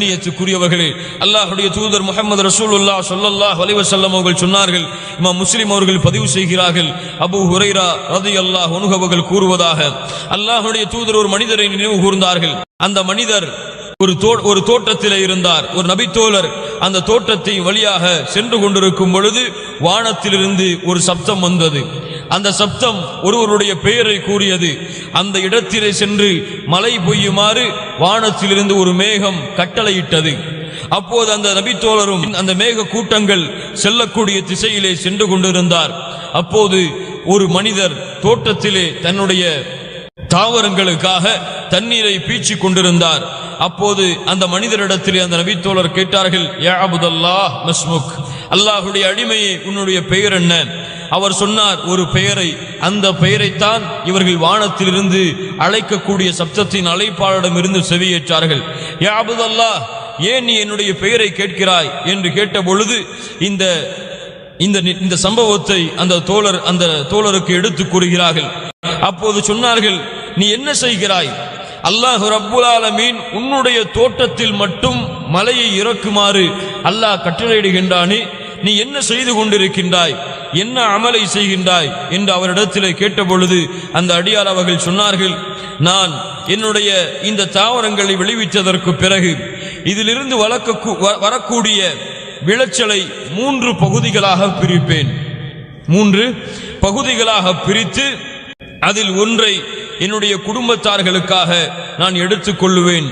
கண்ணியத்துக்குரியவர்களே அல்லாஹுடைய தூதர் முகமது ரசூலுல்லா சொல்லல்லா வலிவசல்லம் அவர்கள் சொன்னார்கள் இமாம் முஸ்லிம் அவர்கள் பதிவு செய்கிறார்கள் அபு ஹுரைரா ரதி அல்லாஹ் அவர்கள் கூறுவதாக அல்லாஹுடைய தூதர் ஒரு மனிதரை நினைவு கூர்ந்தார்கள். அந்த மனிதர் ஒரு தோ ஒரு தோட்டத்தில் இருந்தார் ஒரு நபித்தோழர் அந்த தோட்டத்தை வழியாக சென்று கொண்டிருக்கும் பொழுது வானத்திலிருந்து ஒரு சப்தம் வந்தது. அந்த சப்தம் ஒருவருடைய பெயரை கூறியது. அந்த இடத்திலே சென்று மழை பொய்யுமாறு வானத்திலிருந்து ஒரு மேகம் கட்டளையிட்டது. அப்போது அந்த நபித்தோழரும் அந்த மேக கூட்டங்கள் செல்லக்கூடிய திசையிலே சென்று கொண்டிருந்தார். அப்போது ஒரு மனிதர் தோட்டத்திலே தன்னுடைய தாவரங்களுக்காக தண்ணீரை பீச்சி கொண்டிருந்தார். அப்போது அந்த மனிதரிடத்திலே அந்த நபித்தோழர் கேட்டார்கள் யா மஸ்முக் அல்லாஹுடைய அடிமையை உன்னுடைய பெயர் என்ன? அவர் சொன்னார் ஒரு பெயரை. அந்த பெயரைத்தான் இவர்கள் வானத்திலிருந்து அழைக்கக்கூடிய சப்தத்தின் அழைப்பாளரிடம் இருந்து செவியேற்றார்கள் யாபுதல்லா ஏன் நீ என்னுடைய பெயரை கேட்கிறாய்? என்று கேட்ட பொழுது இந்த இந்த இந்த சம்பவத்தை அந்த தோழர் அந்த தோழருக்கு எடுத்து கூறுகிறார்கள். அப்போது சொன்னார்கள் நீ என்ன செய்கிறாய்? அல்லாஹ் ரப்புல் ஆலமீன் உன்னுடைய தோட்டத்தில் மட்டும் மலையை இறக்குமாறு அல்லாஹ் கட்டளையிடுகின்றானே. நீ என்ன செய்து கொண்டிருக்கின்றாய்? என்ன அமலை செய்கின்றாய்? என்று அவரிடத்திலே கேட்டபொழுது அந்த அடியார் அவர்கள் சொன்னார்கள் நான் என்னுடைய இந்த தாவரங்களை விளைவித்ததற்கு பிறகு இதிலிருந்து வளர்க்க வரக்கூடிய விளைச்சலை மூன்று பகுதிகளாக பிரிப்பேன். மூன்று பகுதிகளாக பிரித்து அதில் ஒன்றை என்னுடைய குடும்பத்தார்களுக்காக நான் எடுத்துக்கொள்ளுவேன்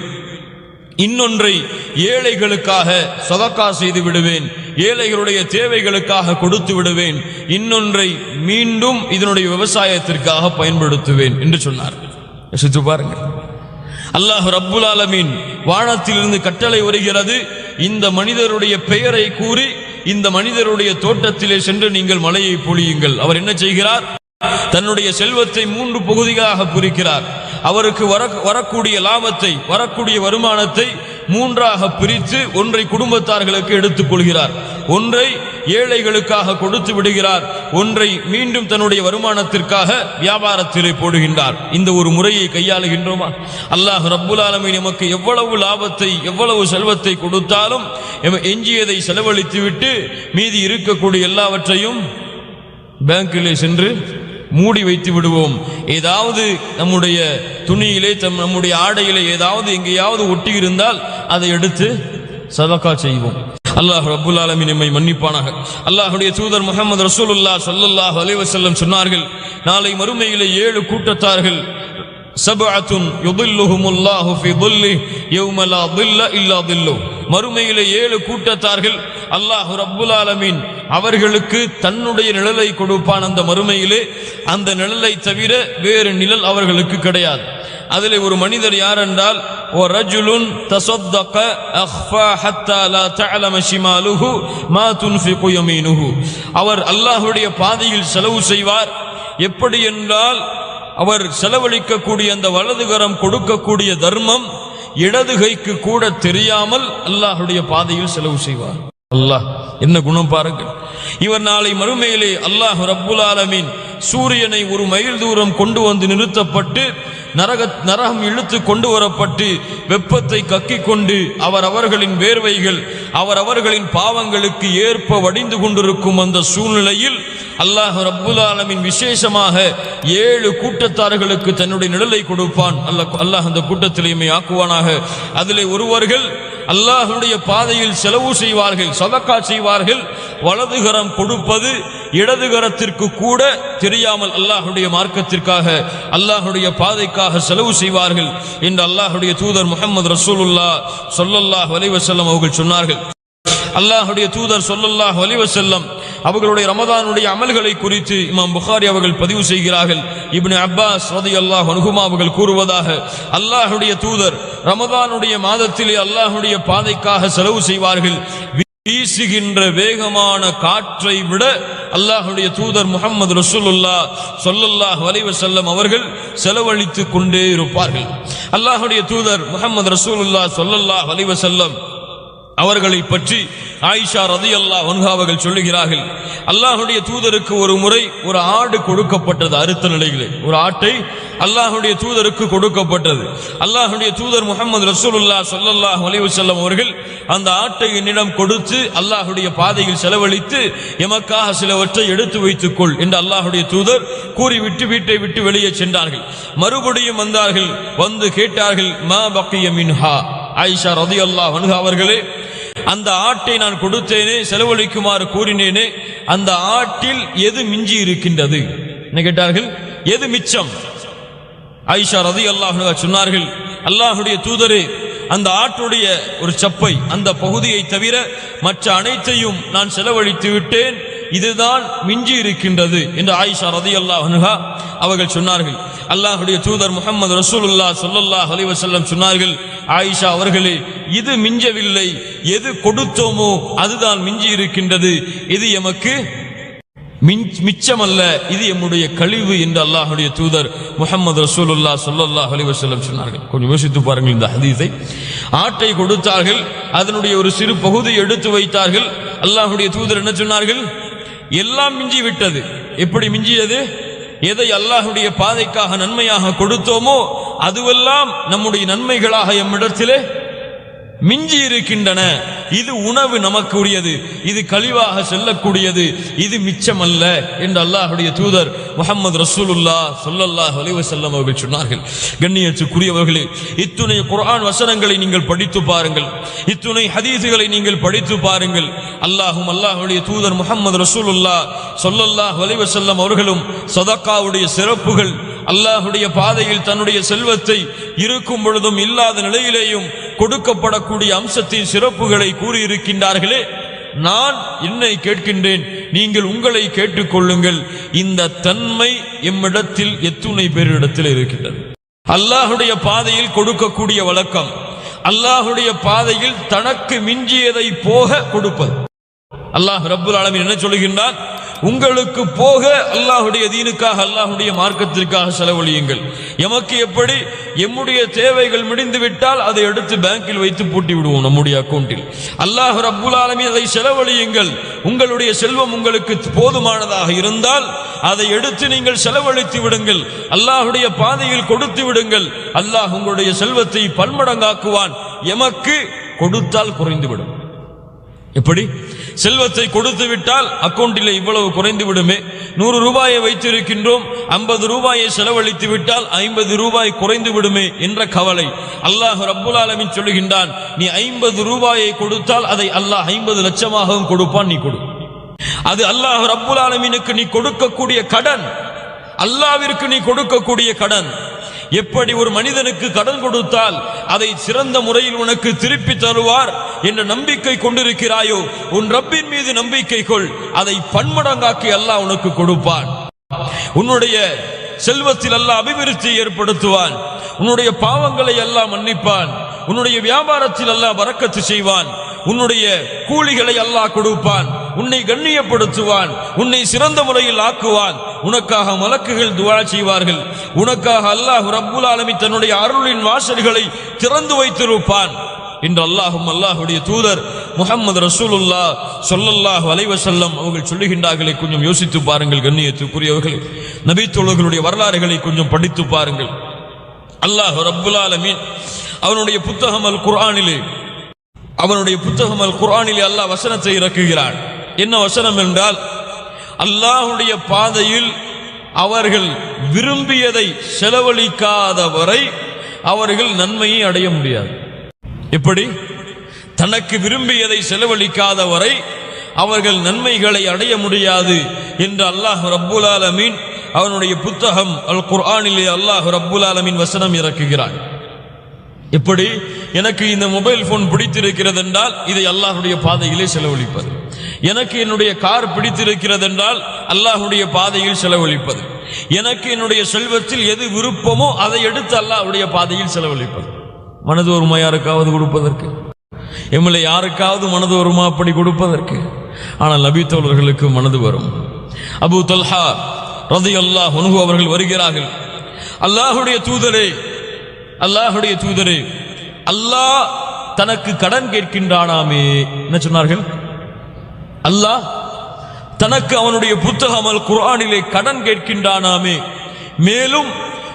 இன்னொன்றை ஏழைகளுக்காக சதக்கா செய்து விடுவேன். ஏழைகளுடைய தேவைகளுக்காக கொடுத்து விடுவேன். இன்னொன்றை மீண்டும் இதனுடைய விவசாயத்திற்காக பயன்படுத்துவேன் என்று சொன்னார். யோசித்து பாருங்க அல்லாஹ் ரப்புல் ஆலமீன் வானத்திலிருந்து கட்டளை வருகிறது. இந்த மனிதருடைய பெயரை கூறி இந்த மனிதருடைய தோட்டத்திலே சென்று நீங்கள் மலையை பொழியுங்கள். அவர் என்ன செய்கிறார்? தன்னுடைய செல்வத்தை மூன்று பகுதிகளாக பிரிக்கிறார். அவருக்கு வர வரக்கூடிய லாபத்தை வரக்கூடிய வருமானத்தை மூன்றாக பிரித்து ஒன்றை குடும்பத்தார்களுக்கு எடுத்துக் கொள்கிறார். ஒன்றை ஏழைகளுக்காக கொடுத்து விடுகிறார். ஒன்றை மீண்டும் தன்னுடைய வருமானத்திற்காக வியாபாரத்திலே போடுகின்றார். இந்த ஒரு முறையை கையாளுகின்றோமா? அல்லாஹ் ரப்புல் ஆலமீன் நமக்கு எவ்வளவு லாபத்தை எவ்வளவு செல்வத்தை கொடுத்தாலும் எஞ்சியதை செலவழித்து விட்டு மீதி இருக்கக்கூடிய எல்லாவற்றையும் பேங்கிலே சென்று மூடி வைத்து விடுவோம். ஏதாவது நம்முடைய துணியிலே தம் நம்முடைய ஆடையிலே ஏதாவது எங்கேயாவது ஒட்டி இருந்தால் அதை எடுத்து சதக்கா செய்வோம். அல்லாஹ் அபுல் ஆலமீன் நம்மை மன்னிப்பானாக. அல்லாஹுடைய தூதர் முகமது ரசூலுல்லாஹ் ஸல்லல்லாஹு அலைஹி வஸல்லம் சொன்னார்கள் நாளை மறுமையிலே ஏழு கூட்டத்தார்கள் மறுமையிலே ஏழு கூட்டத்தார்கள் அல்லாஹு ரப்புல் ஆலமீன் அவர்களுக்கு தன்னுடைய நிழலை கொடுப்பான் அந்த மறுமையிலே. அந்த நிழலை தவிர வேறு நிழல் அவர்களுக்கு கிடையாது. அதில் ஒரு மனிதர் யாரென்றால் ورجل تصدق أخفى حتى لا تعلم شماله ما تنفق يمينه அவர் அல்லாஹுடைய பாதையில் செலவு செய்வார். எப்படி என்றால் அவர் செலவழிக்கக்கூடிய அந்த வலதுகரம் கொடுக்கக்கூடிய தர்மம் இடதுகைக்கு கூட தெரியாமல் அல்லாஹுடைய பாதையில் செலவு செய்வார். அல்லாஹ் என்ன குணம் பாருங்கள். இவர் நாளை மறுமையிலே அல்லாஹ் ரப்புல் ஆலமீன் சூரியனை ஒரு மைல் தூரம் கொண்டு வந்து நிறுத்தப்பட்டு நரக நரகம் இழுத்து கொண்டு வரப்பட்டு வெப்பத்தை கக்கிக் கொண்டு அவர் அவர்களின் வேர்வைகள் அவர் அவர்களின் பாவங்களுக்கு ஏற்ப வடிந்து கொண்டிருக்கும் அந்த சூழ்நிலையில் அல்லாஹ் ரப்புல் ஆலமீன் விசேஷமாக ஏழு கூட்டத்தார்களுக்கு தன்னுடைய நிழலை கொடுப்பான். அல்லாஹ் அல்லாஹ் அந்த கூட்டத்திலேயுமே ஆக்குவானாக. அதிலே ஒருவர்கள் அல்லாஹ்வுடைய பாதையில் செலவு செய்வார்கள் சதக்கா செய்வார்கள். வலதுகரம் கொடுப்பது இடதுகரத்திற்கு கூட தெரியாமல் அல்லாஹுடைய மார்க்கத்திற்காக அல்லாஹுடைய பாதைக்காக செலவு செய்வார்கள் என்று அல்லாஹுடைய தூதர் முகமது ரசூலுல்லா சொல்லல்லாஹ் வலிவசல்லம் அவர்கள் சொன்னார்கள். அல்லாஹுடைய தூதர் சொல்லல்லாஹ் வலிவசல்லம் அவர்களுடைய ரமதானுடைய அமல்களை குறித்து இமாம் புகாரி அவர்கள் பதிவு செய்கிறார்கள். இப்னு அப்பாஸ் ரதி அல்லாஹ் அனுகுமா அவர்கள் கூறுவதாக அல்லாஹுடைய தூதர் ரமதானுடைய மாதத்திலே அல்லாஹுடைய பாதைக்காக செலவு செய்வார்கள். வீசுகின்ற வேகமான காற்றை விட அல்லாஹுடைய தூதர் முகமது ரசூலுல்லா சொல்லல்லாஹ் வலைவ செல்லம் அவர்கள் செலவழித்துக் கொண்டே இருப்பார்கள். அல்லாஹுடைய தூதர் முகமது ரசூலுல்லா சொல்லல்லாஹ் வலைவ செல்லம் அவர்களை பற்றி ஆயிஷா ரதி அல்லா அவர்கள் சொல்லுகிறார்கள் அல்லாஹுடைய தூதருக்கு ஒரு முறை ஒரு ஆடு கொடுக்கப்பட்டது அறுத்த நிலைகளில் ஒரு ஆட்டை அல்லாஹுடைய தூதருக்கு கொடுக்கப்பட்டது. அல்லாஹுடைய தூதர் முகமது ரசூலுல்லா சொல்லல்லாஹ் செல்லம் அவர்கள் அந்த ஆட்டை என்னிடம் கொடுத்து அல்லாஹுடைய பாதையில் செலவழித்து எமக்காக சிலவற்றை எடுத்து வைத்துக்கொள் என்று அல்லாஹுடைய தூதர் கூறிவிட்டு வீட்டை விட்டு வெளியே சென்றார்கள். மறுபடியும் வந்தார்கள். வந்து கேட்டார்கள் மா பக்கிய மின்ஹா? ஆயிஷா ரதி அல்லாஹ் அவர்களே அந்த ஆட்டை நான் கொடுத்தேனே செலவழிக்குமாறு கூறினேனே அந்த ஆட்டில் எது மிஞ்சி இருக்கின்றது? என்ன கேட்டார்கள்? எது மிச்சம்? ஐஷா ரதி அல்லாஹ் சொன்னார்கள் அல்லாஹுடைய தூதரே அந்த ஆட்டுடைய ஒரு சப்பை அந்த பகுதியை தவிர மற்ற அனைத்தையும் நான் செலவழித்து விட்டேன். இதுதான் மிஞ்சி இருக்கின்றது என்று ஆயிஷா ரதி அல்லாஹ் அவர்கள் சொன்னார்கள். அல்லாஹுடைய தூதர் முகமது ரசூலுல்லா சொல்லல்லாஹ் அலிவசல்லம் சொன்னார்கள் ஆயிஷா அவர்களே இது மிஞ்சவில்லை. எது கொடுத்தோமோ அதுதான் மிஞ்சி இருக்கின்றது. இது எமக்கு மிச்சமல்ல. இது எம்முடைய கழிவு என்று அல்லாஹுடைய தூதர் முகமது ரசூலுல்லா சொல்லல்லாஹ் அலிவசல்லம் சொன்னார்கள். கொஞ்சம் யோசித்து பாருங்கள் இந்த ஹதீஸை. ஆட்டை கொடுத்தார்கள் அதனுடைய ஒரு சிறு பகுதி எடுத்து வைத்தார்கள். அல்லாஹுடைய தூதர் என்ன சொன்னார்கள்? எல்லாம் மிஞ்சி விட்டது. எப்படி மிஞ்சியது? எதை அல்லாஹுடைய பாதைக்காக நன்மையாக கொடுத்தோமோ அதுவெல்லாம் நம்முடைய நன்மைகளாக எம்மிடத்திலே மிஞ்சி இருக்கின்றன. இது உணவு நமக்கு உரியது இது கழிவாக செல்லக்கூடியது. இது மிச்சம் அல்ல என்று அல்லாஹுடைய தூதர் முகமது ரசூலுல்லா சொல்லல்லாஹ் செல்லம் அவர்கள் சொன்னார்கள். கண்ணியத்துக்குரியவர்களே இத்துணை குரான் வசனங்களை நீங்கள் படித்து பாருங்கள். இத்துணை ஹதீசுகளை நீங்கள் படித்து பாருங்கள். அல்லாஹும் அல்லாஹுடைய தூதர் முகமது ரசூலுல்லா சொல்லல்லாஹ் செல்லம் அவர்களும் சதக்காவுடைய சிறப்புகள் அல்லாஹுடைய பாதையில் தன்னுடைய செல்வத்தை இருக்கும் பொழுதும் இல்லாத நிலையிலேயும் கொடுக்கப்படக்கூடிய அம்சத்தின் சிறப்புகளை கூறியிருக்கின்றார்களே. நான் என்னை கேட்கின்றேன். நீங்கள் உங்களை கேட்டுக்கொள்ளுங்கள். இந்த தன்மை எம்மிடத்தில் எத்துணை பேரிடத்தில் இருக்கின்றது. அல்லாஹுடைய பாதையில் கொடுக்கக்கூடிய வழக்கம் அல்லாஹுடைய பாதையில் தனக்கு மிஞ்சியதை போக கொடுப்பது. அல்லாஹ் ரபுல் ஆலமீன் என்ன சொல்கின்றான் உங்களுக்கு போக அல்லாஹுடைய தீனுக்காக அல்லாஹுடைய மார்க்கத்திற்காக செலவழியுங்கள். எமக்கு எப்படி? எம்முடைய தேவைகள் முடிந்து விட்டால் அதை எடுத்து பேங்கில் வைத்து பூட்டி விடுவோம் நம்முடைய அக்கௌண்டில் அல்லாஹ் ரப்புல் அதை செலவழியுங்கள். உங்களுடைய செல்வம் உங்களுக்கு போதுமானதாக இருந்தால் அதை எடுத்து நீங்கள் செலவழித்து விடுங்கள். அல்லாஹுடைய பாதையில் கொடுத்து விடுங்கள். அல்லாஹ் உங்களுடைய செல்வத்தை பன்மடங்காக்குவான். எமக்கு கொடுத்தால் குறைந்துவிடும். எப்படி? செல்வத்தை கொடுத்து விட்டால் அக்கௌண்டில் இவ்வளவு குறைந்து விடுமே. நூறு ரூபாயை வைத்திருக்கின்றோம் ஐம்பது ரூபாயை செலவழித்து விட்டால் ஐம்பது ரூபாய் குறைந்து விடுமே என்ற கவலை. அல்லாஹ் ரப்புல் ஆலமின் சொல்லுகின்றான் நீ ஐம்பது ரூபாயை கொடுத்தால் அதை அல்லாஹ் ஐம்பது லட்சமாகவும் கொடுப்பான் நீ கொடு. அது அல்லாஹ் ரப்புல் ஆலமீனுக்கு நீ கொடுக்கக்கூடிய கடன். அல்லாவிற்கு நீ கொடுக்கக்கூடிய கடன். எப்படி ஒரு மனிதனுக்கு கடன் கொடுத்தால் அதை சிறந்த முறையில் உனக்கு திருப்பி தருவார் என்ற நம்பிக்கை கொண்டிருக்கிறாயோ உன் ரப்பின் மீது நம்பிக்கை கொள். அதை பன்மடங்காக்கி அல்லாஹ் உனக்கு கொடுப்பான். உன்னுடைய செல்வத்தில் அல்லாஹ் அபிவிருத்தி ஏற்படுத்துவான். உன்னுடைய பாவங்களை எல்லாம் மன்னிப்பான். உன்னுடைய வியாபாரத்தில் அல்லாஹ் வரக்கத்து செய்வான். உன்னுடைய கூலிகளை அல்லாஹ் கொடுப்பான். உன்னை கண்ணியப்படுத்துவான். உன்னை சிறந்த முறையில் ஆக்குவான். உனக்காக மலக்குகள் துவா செய்வார்கள். உனக்காக அல்லாஹ் ரப்புல் ஆலமி தன்னுடைய அருளின் வாசல்களை திறந்து வைத்திருப்பான். இன்று அல்லாஹும் அல்லாஹுடைய தூதர் முகமது ரசூலுல்லா சொல்லல்லாஹ் அலைவசல்லம் அவர்கள் சொல்லுகின்றார்களை கொஞ்சம் யோசித்து பாருங்கள் கண்ணியத்துக்குரியவர்கள். நபித்தோழர்களுடைய வரலாறுகளை கொஞ்சம் படித்து பாருங்கள். அல்லாஹ் ரபுல்லாலமீன் அவனுடைய புத்தகம் அல் குர்ஆனிலே அவனுடைய புத்தகம் அல் குர்ஆனிலே அல்லாஹ் வசனத்தை இறக்குகிறான். என்ன வசனம் என்றால் அல்லாஹுடைய பாதையில் அவர்கள் விரும்பியதை செலவழிக்காத வரை அவர்கள் நன்மையை அடைய முடியாது. எப்படி? தனக்கு விரும்பியதை செலவழிக்காத வரை அவர்கள் நன்மைகளை அடைய முடியாது என்று அல்லாஹ் ரப்புல் ஆலமீன் அவனுடைய புத்தகம் அல் குர்ஆனிலே அல்லாஹ் ரப்புல் ஆலமீன் வசனம் இறக்குகிறான். எப்படி? எனக்கு இந்த மொபைல் போன் பிடித்திருக்கிறது என்றால் இதை அல்லாஹுடைய பாதையிலே செலவழிப்பது. எனக்கு என்னுடைய கார் பிடித்திருக்கிறது என்றால் அல்லாஹுடைய பாதையில் செலவழிப்பது. எனக்கு என்னுடைய செல்வத்தில் எது விருப்பமோ அதை எடுத்து அல்லாஹுடைய பாதையில் செலவழிப்பது. மனது வருமா யாருக்காவது கொடுப்பதற்கு? எம்மில் யாருக்காவது மனது வருமா அப்படி கொடுப்பதற்கு? ஆனால் நபித்தோழர்களுக்கு மனது வரும். அபு தொல்ஹா ரதி அல்லாஹ் உனகு அவர்கள் வருகிறார்கள். அல்லாஹுடைய தூதரே அல்லாஹுடைய தூதரே அல்லாஹ் தனக்கு கடன் கேட்கின்றானாமே. என்ன சொன்னார்கள்? அல்லாஹ் தனக்கு அவனுடைய புத்தகம் அல் குரானிலே கடன் கேட்கின்றானாமே. மேலும்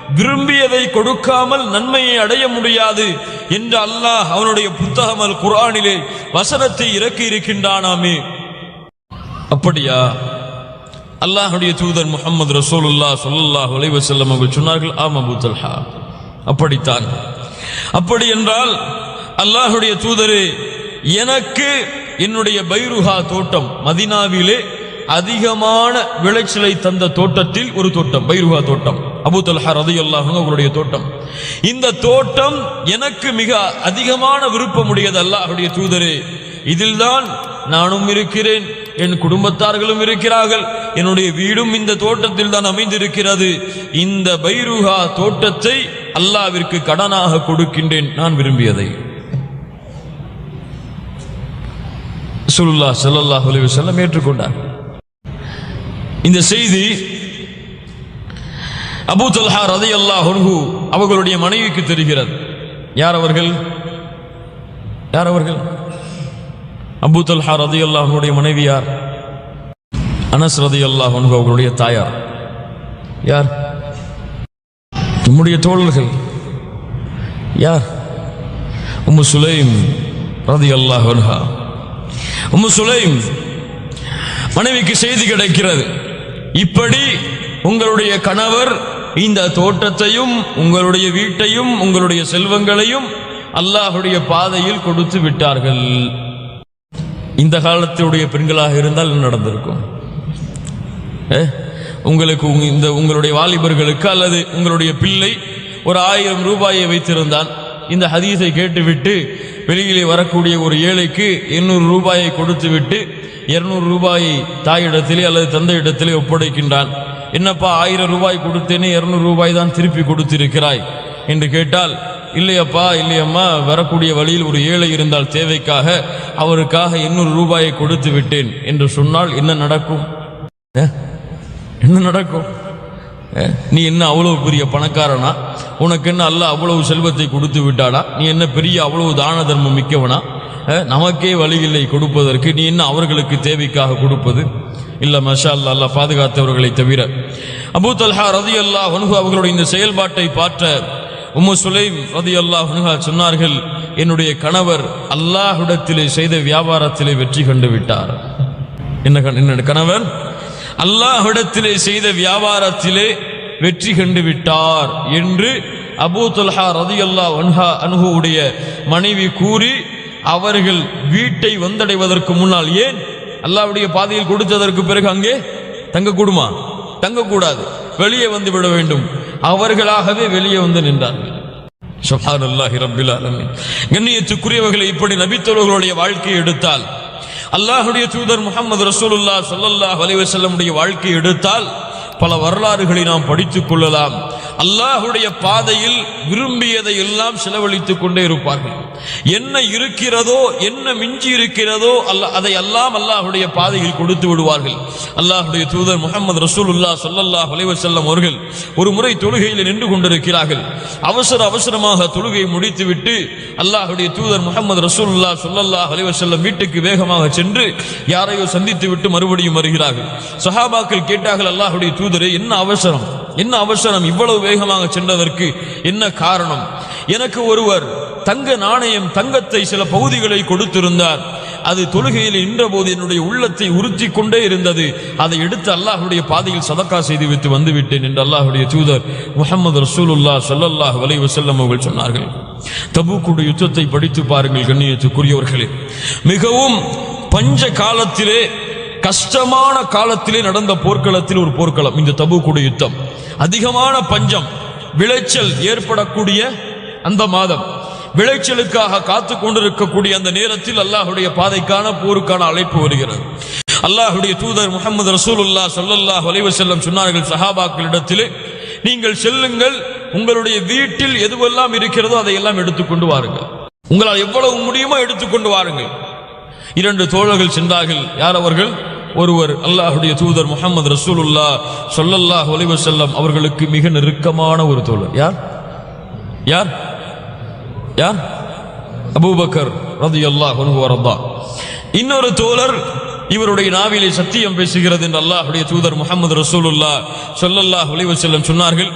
விரும்பியதை கொடுக்காமல் நன்மையை அடைய முடியாது என்று அல்லாஹ் அவனுடைய புத்தகம் அல் குரானிலே வசனத்தை இறக்கி இருக்கின்றானாமே. அப்படியா? அல்லாஹுடைய தூதர் முகமது ரசூலுல்லா ஸல்லல்லாஹு உலைவ செல்லம் அவர்கள் சொன்னார்கள் ஆம் அபூ அப்படித்தான். அப்படி என்றால் அல்லாஹுடைய தூதரே எனக்கு என்னுடைய பைருஹா தோட்டம் மதினாவிலே அதிகமான விளைச்சலை தந்த தோட்டத்தில் ஒரு தோட்டம் பைருஹா தோட்டம். அபூ தல்ஹா ரதியல்லாஹு அன்ஹு அவருடைய தோட்டம். இந்த தோட்டம் எனக்கு மிக அதிகமான விருப்பம் உடையது அல்லாஹுடைய தூதரே. இதில்தான் நானும் இருக்கிறேன் என் குடும்பத்தார்களும் இருக்கிறார்கள் என்னுடைய வீடும் இந்த தோட்டத்தில் தான் அமைந்திருக்கிறது. இந்த பைருஹா தோட்டத்தை அல்லாவிற்கு கடனாக கொடுக்கின்றேன் நான் விரும்பியதை. சுல்லா சல்லாஹ் அலி வல்லம் ஏற்றுக்கொண்டார். இந்த செய்தி அபு தல்ஹா ரலியல்லாஹு அன்ஹு அவர்களுடைய மனைவிக்கு தெரிகிறது. யார் அவர்கள்? யார் அவர்கள்? அபு தல்ஹா ரலியல்லாஹு அன்ஹுடைய மனைவி யார்? அனஸ் ரலியல்லாஹு அன்ஹு அவர்களுடைய தாயார். யார்? நம்முடைய தோழர்கள். யார்? உம்மு சுலைம் ரலியல்லாஹு அன்ஹா. உம்மு சுலைம் மனைவிக்கு செய்தி கிடைக்கிறது. இப்படி உங்களுடைய கணவர் இந்த தோட்டத்தையும் உங்களுடைய வீட்டையும் உங்களுடைய செல்வங்களையும் அல்லாஹுடைய பாதையில் கொடுத்து விட்டார்கள். இந்த காலத்துடைய பெண்களாக இருந்தால் என்ன நடந்திருக்கும்? உங்களுக்கு இந்த உங்களுடைய வாலிபர்களுக்கு அல்லது உங்களுடைய பிள்ளை ஒரு ஆயிரம் ரூபாயை வைத்திருந்தான். இந்த ஹதீஸை கேட்டுவிட்டு வெளியிலே வரக்கூடிய ஒரு ஏழைக்கு எண்ணூறு ரூபாயை கொடுத்துவிட்டு இருநூறு ரூபாயை தாயிடத்திலே அல்லது தந்தையிடத்திலே ஒப்படைக்கின்றான். என்னப்பா ஆயிரம் ரூபாய் கொடுத்தேனே இருநூறு ரூபாய் தான் திருப்பி கொடுத்திருக்கிறாய்? என்று கேட்டால் இல்லையப்பா இல்லையம்மா வரக்கூடிய வழியில் ஒரு ஏழை இருந்தால் தேவைக்காக அவருக்காக எண்ணூறு ரூபாயை கொடுத்து விட்டேன் என்று சொன்னால் என்ன நடக்கும்? என்ன நடக்கும்? நீ என்ன அவ்வளவு பெரிய பணக்காரனா? உனக்கு என்ன அல்ல அவ்வளவு செல்வத்தை கொடுத்து விட்டாடா நீ என்ன பெரிய அவ்வளவு தான தர்மம் மிக்கவனா? நமக்கே வழி இல்லை கொடுப்பதற்கு. நீ என்ன அவர்களுக்கு தேவைக்காக கொடுப்பது? இல்லை மஷா அல்லா அல்லாஹ் பாதுகாத்தவர்களை தவிர. அபூத் தல்ஹா ரதி அல்லாஹ் அவர்களுடைய இந்த செயல்பாட்டை பார்த்த உம்மு சுலைம் ரதி அல்லாஹ் சொன்னார்கள் என்னுடைய கணவர் அல்லாஹுடத்திலே செய்த வியாபாரத்திலே வெற்றி கண்டு விட்டார். என்ன என்னுடைய கணவர்? அல்லாஹிடத்திலே செய்த வியாபாரத்திலே வெற்றி கண்டு விட்டார் என்று அபூ ரதி அல்லாஹ் அன்ஹா அன்ஹுவுடைய மனைவி கூறி அவர்கள் வீட்டை வந்தடைவதற்கு முன்னால் ஏன் அல்லாவுடைய பாதையில் கொடுத்ததற்கு பிறகு அங்கே தங்கக்கூடுமா? தங்கக்கூடாது. வெளியே வந்து விட வேண்டும். அவர்களாகவே வெளியே வந்து நின்றார்கள். சுப்ஹானல்லாஹி அல்லாஹி ரபில் கண்ணியத்துக்குரியவர்களை இப்படி நபித்தோழர்களுடைய வாழ்க்கையை எடுத்தால் அல்லாஹுடைய தூதர் முகமது ரசூலுல்லா சொல்லல்லா அலைஹி வாழ்க்கை வாழ்க்கையை எடுத்தால் பல வரலாறுகளை நாம் படித்துக் கொள்ளலாம். அல்லாஹ்வுடைய பாதையில் விரும்பியதை எல்லாம் செலவழித்துக் கொண்டே இருப்பார்கள். என்ன இருக்கிறதோ என்ன மிஞ்சி இருக்கிறதோ அல்ல அதை எல்லாம் அல்லாஹ்வுடைய பாதையில் கொடுத்து விடுவார்கள். அல்லாஹ்வுடைய தூதர் முகமது ரசூலுல்லா சொல்லல்லா வலைவர் வஸல்லம் அவர்கள் ஒரு முறை தொழுகையில் நின்று கொண்டிருக்கிறார்கள். அவசர அவசரமாக தொழுகையை முடித்துவிட்டு அல்லாஹுடைய தூதர் முகமது ரசூலுல்லா சொல்லல்லா அலைஹி வஸல்லம் வீட்டுக்கு வேகமாக சென்று யாரையோ சந்தித்து விட்டு மறுபடியும் வருகிறார்கள். சஹாபாக்கள் கேட்டார்கள் அல்லாஹ்வுடைய தூதரே என்ன அவசரம்? என்ன அவசரம் இவ்வளவு வேகமாக சென்றதற்கு என்ன காரணம்? எனக்கு ஒருவர் தங்க நாணயம் தங்கத்தை சில பகுதிகளை கொடுத்திருந்தார். அது தொழுகையில் நின்றபோது என்னுடைய உள்ளத்தை உறுத்தி கொண்டே இருந்தது. அதை எடுத்து அல்லாஹுடைய பாதையில் சதக்கா செய்து விட்டு வந்துவிட்டேன் என்று அல்லாஹுடைய தூதர் முகமது ரசூலுல்லா சொல்லல்லாஹ் வலை வசல்லம் அவர்கள் சொன்னார்கள். தபுக்குடைய யுத்தத்தை படித்து பாருங்கள் கண்ணியத்துக்குரியவர்களே. மிகவும் பஞ்ச காலத்திலே கஷ்டமான காலத்திலே நடந்த போர்க்களத்தில் ஒரு போர்க்களம் இந்த தபுக்குடைய யுத்தம். அதிகமான பஞ்சம் விளைச்சல் ஏற்படக்கூடிய அந்த மாதம். விளைச்சலுக்காக காத்து கொண்டிருக்கக்கூடிய அந்த நேரத்தில் அல்லாஹுடைய பாதைக்கான போருக்கான அழைப்பு வருகிறது. அல்லாஹுடைய தூதர் முகமது ரசூலுல்லாஹ் ஸல்லல்லாஹு அலைஹி செல்லம் சொன்னார்கள் சஹாபாக்களிடத்திலே நீங்கள் செல்லுங்கள் உங்களுடைய வீட்டில் எதுவெல்லாம் இருக்கிறதோ அதையெல்லாம் எடுத்துக்கொண்டு வாருங்கள். உங்களால் எவ்வளவு முடியுமோ எடுத்துக்கொண்டு வாருங்கள். இரண்டு தோழர்கள் சென்றார்கள். யார் அவர்கள்? ஒருவர் அல்லாஹுடைய தூதர் முகமது ரசூலுல்லா சொல்லல்லாஹ் அலைஹி செல்லம் அவர்களுக்கு மிக நெருக்கமான ஒரு தோழர். யார்? யார்? யார்? அபூபக்கர் ரதி அல்லாஹ் இன்னொரு தோழர் இவருடைய நாவிலே சத்தியம் பேசுகிறது என்று அல்லாஹ்வுடைய தூதர் முகமது ரசூலுல்லா ஸல்லல்லாஹு ஒளிவு செல்லம் சொன்னார்கள்.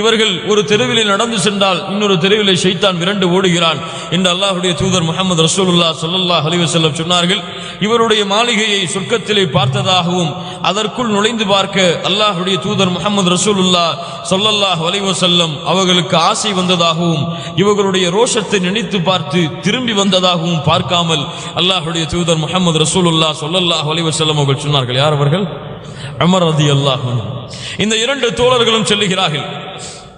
இவர்கள் ஒரு தெருவிலே நடந்து சென்றால் இன்னொரு தெருவிலே ஷைத்தான் விரண்டு ஓடுகிறான் என்று அல்லாஹுடைய தூதர் முகமது ரசூலுல்லா சொல்லல்லா அலைஹி செல்லம் சொன்னார்கள். இவருடைய மாளிகையை சொர்க்கத்திலே பார்த்ததாகவும் அதற்குள் நுழைந்து பார்க்க அல்லாஹுடைய தூதர் முகமது ரசூலுல்லா சொல்லல்லாஹ் அலைஹி செல்லம் அவர்களுக்கு ஆசை வந்ததாகவும் இவர்களுடைய ரோஷத்தை நினைத்து பார்த்து திரும்பி வந்ததாகவும் பார்க்காமல் அல்லாஹ்வுடைய தூதர் முகமது ரசூலுல்லா சொல்லல்லா அலைஹி வஸல்லம் அவர்கள் சொன்னார்கள் யார் அவர்கள்? அமர் ரதியல்லாஹு அன்ஹு. இந்த இரண்டு தோழர்களும் சொல்லுகிறார்கள்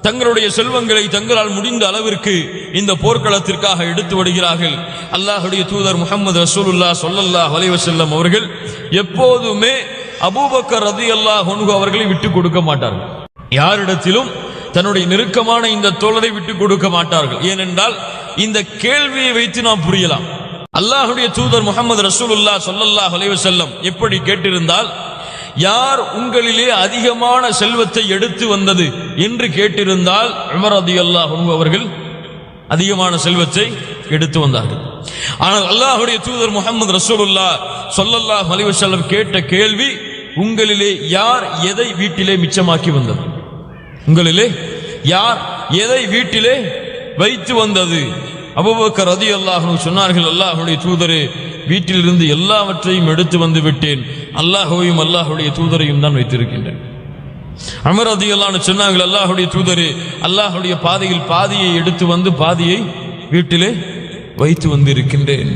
தங்களுடைய செல்வங்களை தங்களால் முடிந்த அளவிற்கு இந்த போர்க்களத்திற்காக எடுத்து வருகிறார்கள். அல்லாஹுடைய தூதர் முகமது ரசூலுல்லா சொல்லல்லாஹ் வலிவசல்லம் அவர்கள் எப்போதுமே அபூபக்கர் ரதி அல்லாஹ் அவர்களை விட்டு கொடுக்க மாட்டார்கள். யாரிடத்திலும் தன்னுடைய நெருக்கமான இந்த தோழரை விட்டு கொடுக்க மாட்டார்கள். ஏனென்றால் இந்த கேள்வியை வைத்து நாம் புரியலாம். அல்லாஹுடைய தூதர் முகமது ரசூலுல்லா சொல்லல்லாஹ் வலைவசல்லம் எப்படி கேட்டிருந்தால் யார் உங்களிலே அதிகமான செல்வத்தை எடுத்து வந்தது? என்று கேட்டிருந்தால் உமர் அல்லாஹ் அவர்கள் அதிகமான செல்வத்தை எடுத்து வந்தார்கள். ஆனால் அல்லாஹுடைய தூதர் முகமது ரசூலுல்லா சொல்லல்லாஹ் அலைவசல்லம் கேட்ட கேள்வி உங்களிலே யார் எதை வீட்டிலே மிச்சமாக்கி வந்தது? உங்களிலே யார் எதை வீட்டிலே வைத்து வந்தது? அபுபக்கர் ரதி அல்லாஹ் சொன்னார்கள் அல்லாஹுடைய தூதரே வீட்டிலிருந்து எல்லாவற்றையும் எடுத்து வந்து விட்டேன். அல்லாஹுவையும் அல்லாஹுடைய தூதரையும் தான் வைத்திருக்கின்றேன். அமர் ரதி அல்லாஹ் சொன்னார்கள் அல்லாஹுடைய தூதரே அல்லாஹுடைய பாதையில் பாதியை எடுத்து வந்து பாதியை வீட்டிலே வைத்து வந்திருக்கின்றேன்.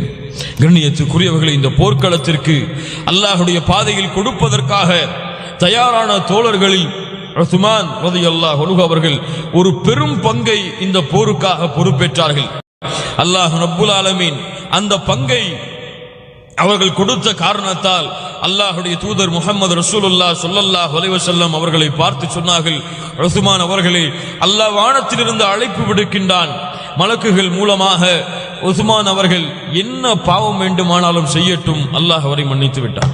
கண்ணியத்துக்குரியவர்களை இந்த போர்க்களத்திற்கு அல்லாஹுடைய பாதையில் கொடுப்பதற்காக தயாரான தோழர்களில் ரசுமான் ரதி அல்லாஹ் அவர்கள் ஒரு பெரும் பங்கை இந்த போருக்காக பொறுப்பேற்றார்கள். அல்லாஹ் ரப்புல் ஆலமீன் அந்த பங்கை அவர்கள் கொடுத்த காரணத்தால் அல்லாஹுடைய தூதர் முகமது ரசூலுல்லா சொல்லல்லா வலைவசல்லம் அவர்களை பார்த்து சொன்னார்கள் ரசுமான் அவர்களே அல்லாஹ் வானத்திலிருந்து அழைப்பு விடுக்கின்றான். மலக்குகள் மூலமாக உசுமான் அவர்கள் என்ன பாவம் வேண்டுமானாலும் செய்யட்டும் அல்லாஹ் அவரை மன்னித்து விட்டார்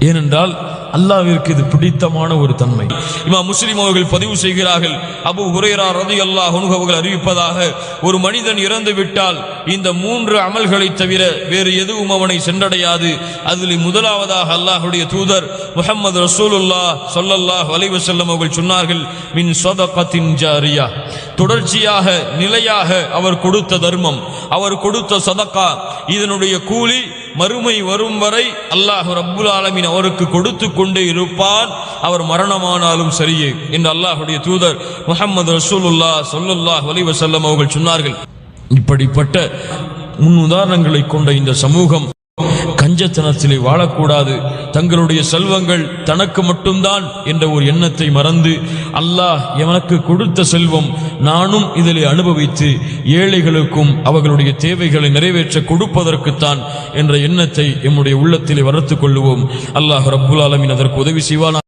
ஏனென்றால் அல்லாவிற்கு இது பிடித்தமான ஒரு தன்மை. இமா முஸ்லிம் அவர்கள் பதிவு செய்கிறார்கள் அபு உரையரா ரதி அல்லாஹ் அவர்கள் அறிவிப்பதாக ஒரு மனிதன் இறந்து விட்டால் இந்த மூன்று அமல்களை தவிர வேறு எதுவும் அவனை சென்றடையாது. அதில் முதலாவதாக அல்லாஹுடைய தூதர் முகமது ரசூலுல்லா சொல்லல்லாஹ் செல்லம் அவர்கள் சொன்னார்கள் மின் சொதகத்தின் ஜாரியா. தொடர்ச்சியாக நிலையாக அவர் கொடுத்த தர்மம் அவர் கொடுத்த சதக்கா இதனுடைய கூலி மறுமை வரும் வரை அல்லாஹ் ரப்புல் ஆலமின் அவருக்கு கொடுத்து கொண்டே இருப்பான். அவர் மரணமானாலும் சரியே என்று அல்லாஹுடைய தூதர் முகமது ரசூலுல்லா சொல்லுல்லாஹ் வலிவசல்லம் அவர்கள் சொன்னார்கள். இப்படிப்பட்ட முன் உதாரணங்களை கொண்ட இந்த சமூகம் கஞ்சத்தனத்திலே வாழக்கூடாது. தங்களுடைய செல்வங்கள் தனக்கு மட்டும்தான் என்ற ஒரு எண்ணத்தை மறந்து அல்லாஹ் எனக்கு கொடுத்த செல்வம் நானும் இதிலே அனுபவித்து ஏழைகளுக்கும் அவர்களுடைய தேவைகளை நிறைவேற்ற கொடுப்பதற்குத்தான் என்ற எண்ணத்தை எம்முடைய உள்ளத்திலே வளர்த்துக் கொள்ளுவோம். அல்லாஹ் ரப்புல் ஆலமின் அதற்கு உதவி செய்வானா